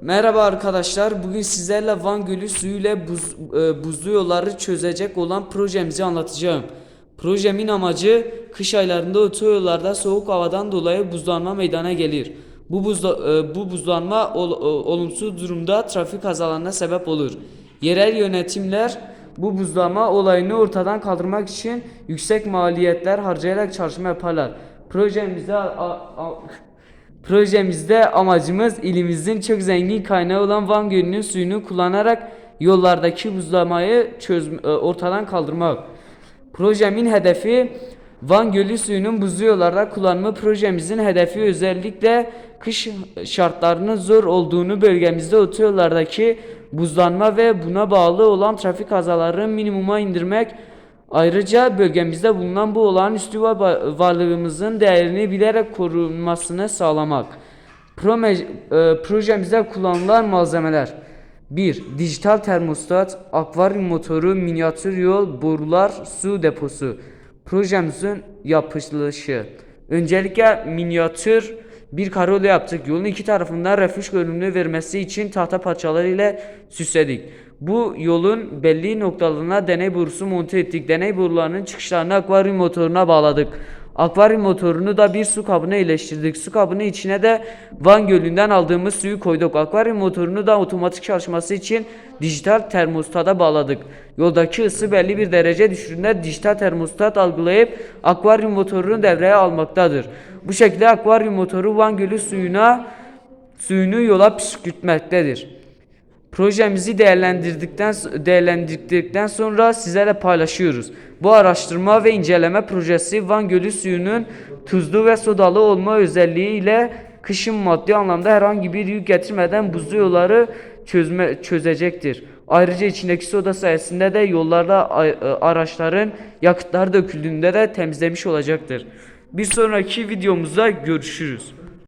Merhaba arkadaşlar. Bugün sizlerle Van Gölü suyuyla buz, e, buzlu yolları çözecek olan projemizi anlatacağım. Projemin amacı kış aylarında otoyollarda soğuk havadan dolayı buzlanma meydana gelir. Bu buzla, e, bu buzlanma ol- e, olumsuz durumda trafik kazalarına sebep olur. Yerel yönetimler bu buzlanma olayını ortadan kaldırmak için yüksek maliyetler harcayarak çalışma yaparlar. Projemizde a- a- Projemizde amacımız ilimizin çok zengin kaynağı olan Van Gölü'nün suyunu kullanarak yollardaki buzlamayı çöz e, ortadan kaldırmak. Projemin hedefi Van Gölü suyunun buzlu yollarda kullanımı projemizin hedefi özellikle kış şartlarının zor olduğunu bölgemizde otoyollardaki buzlanma ve buna bağlı olan trafik kazalarını minimuma indirmek Ayrıca bölgemizde bulunan bu olağanüstü va- varlığımızın değerini bilerek korunmasını sağlamak. Prome- e, projemizde kullanılan malzemeler 1. Dijital termostat, akvaryum motoru, minyatür yol, borular, su deposu. Projemizin yapılışı. Öncelikle minyatür bir karayolu yaptık. Yolun iki tarafından refüj görünümü vermesi için tahta parçaları ile süsledik. Bu yolun belli noktalarına deney borusu monte ettik. Deney borularının çıkışlarını akvaryum motoruna bağladık. Akvaryum motorunu da bir su kabına iyileştirdik. Su kabının içine de Van Gölü'nden aldığımız suyu koyduk. Akvaryum motorunu da otomatik çalışması için dijital termostata bağladık. Yoldaki ısı belli bir derece düştüğünde dijital termostat algılayıp akvaryum motorunu devreye almaktadır. Bu şekilde akvaryum motoru Van Gölü suyuna suyunu yola püskürtmektedir. Projemizi değerlendirdikten değerlendirdikten sonra sizlerle paylaşıyoruz. Bu araştırma ve inceleme projesi Van Gölü suyunun tuzlu ve sodalı olma özelliği ile kışın maddi anlamda herhangi bir yük getirmeden buzlu yolları çözme, çözecektir. Ayrıca içindeki soda sayesinde de yollarda e, araçların yakıtlar döküldüğünde de temizlemiş olacaktır. Bir sonraki videomuzda görüşürüz.